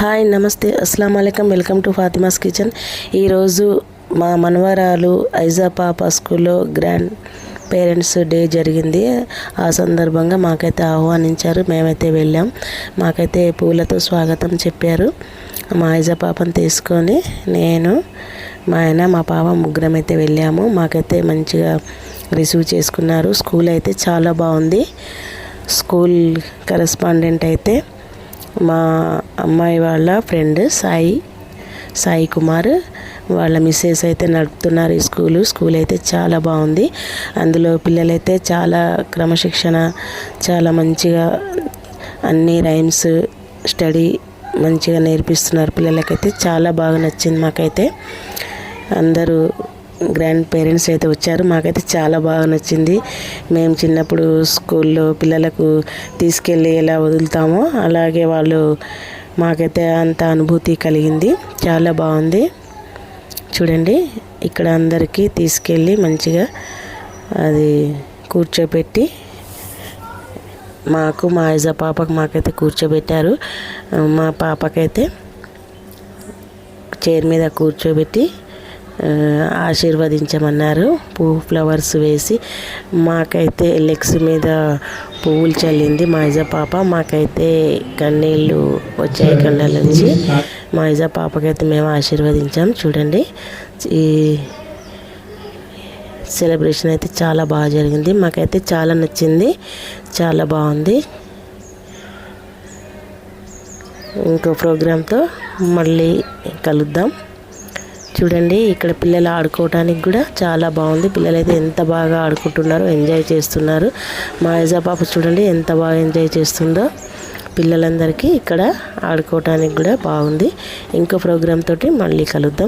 Hi నమస్తే. అస్సలం అయికం వెల్కమ్ టు ఫాతిమాస్ కిచెన్. ఈరోజు మా మనవరాలు ఐజా పాప స్కూల్లో గ్రాండ్ పేరెంట్స్ డే జరిగింది. ఆ సందర్భంగా మాకైతే ఆహ్వానించారు. మేమైతే వెళ్ళాం. మాకైతే పూలతో స్వాగతం చెప్పారు. మా ఐజా పాపను తీసుకొని నేను మా ఆయన మా పాప ముగ్గురం అయితే వెళ్ళాము. మాకైతే మంచిగా రిసీవ్ చేసుకున్నారు. స్కూల్ అయితే చాలా బాగుంది. స్కూల్ కరెస్పాండెంట్ అయితే మా అమ్మాయి వాళ్ళ ఫ్రెండ్ సాయి సాయి కుమార్. వాళ్ళ మిస్సెస్ అయితే నడుపుతున్నారు ఈ స్కూలు. స్కూల్ అయితే చాలా బాగుంది. అందులో పిల్లలైతే చాలా క్రమశిక్షణ చాలా మంచిగా అన్ని రైమ్స్ స్టడీ మంచిగా నేర్పిస్తున్నారు. పిల్లలకైతే చాలా బాగా నచ్చింది మాకైతే. అందరూ గ్రాండ్ పేరెంట్స్ అయితే వచ్చారు. మాకైతే చాలా బాగా నచ్చింది. మేము చిన్నప్పుడు స్కూల్లో పిల్లలకు తీసుకెళ్ళి ఎలా వదులుతామో అలాగే వాళ్ళు మాకైతే అంత అనుభూతి కలిగింది. చాలా బాగుంది. చూడండి ఇక్కడ అందరికీ తీసుకెళ్ళి మంచిగా అది కూర్చోబెట్టి మాకు మా ఐజా పాపకు మాకైతే కూర్చోబెట్టారు. మా పాపకైతే చైర్ మీద కూర్చోబెట్టి ఆశీర్వదించమన్నారు. పువ్వు ఫ్లవర్స్ వేసి మాకైతే లెగ్స్ మీద పువ్వులు చల్లింది మా పాప. మాకైతే కన్నీళ్ళు వచ్చాయి కళ్ళ నుంచి. మా పాపకైతే మేము ఆశీర్వదించాం. చూడండి. ఈ సెలబ్రేషన్ అయితే చాలా బాగా జరిగింది. మాకైతే చాలా నచ్చింది. చాలా బాగుంది. ఇంకో ప్రోగ్రాంతో మళ్ళీ కలుద్దాం. చూడండి ఇక్కడ పిల్లలు ఆడుకోవడానికి కూడా చాలా బాగుంది. పిల్లలు అయితే ఎంత బాగా ఆడుకుంటున్నారో ఎంజాయ్ చేస్తున్నారు. మా యజా పాప చూడండి ఎంత బాగా ఎంజాయ్ చేస్తుందో. పిల్లలందరికీ ఇక్కడ ఆడుకోవటానికి కూడా బాగుంది. ఇంకో ప్రోగ్రామ్ తోటి మళ్ళీ కలుద్దాం.